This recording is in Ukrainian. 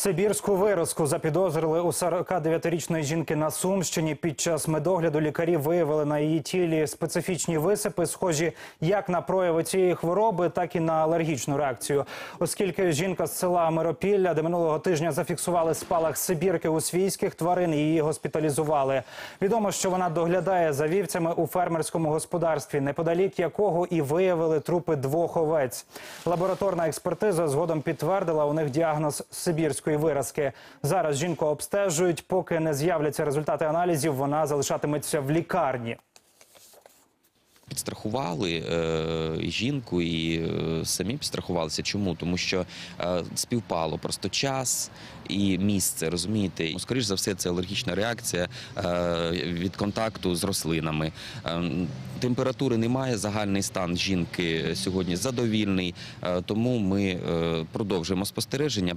Сибірську виразку запідозрили у 49-річної жінки на Сумщині. Під час медогляду лікарі виявили на її тілі специфічні висипи, схожі як на прояви цієї хвороби, так і на алергічну реакцію. Оскільки жінка з села Миропілля, де минулого тижня зафіксували спалах Сибірки у свійських тварин, її госпіталізували. Відомо, що вона доглядає за вівцями у фермерському господарстві, неподалік якого і виявили трупи двох овець. Лабораторна експертиза згодом підтвердила у них діагноз сибірської виразки. Зараз жінку обстежують. Поки не з'являться результати аналізів, вона залишатиметься в лікарні. Підстрахували е, жінку, і е, самі підстрахувалися. Чому? Тому що е, співпало просто час і місце, розумієте? Ну, Скоріш за все, це алергічна реакція від контакту з рослинами. Температури немає, загальний стан жінки сьогодні задовільний, тому ми продовжуємо спостереження.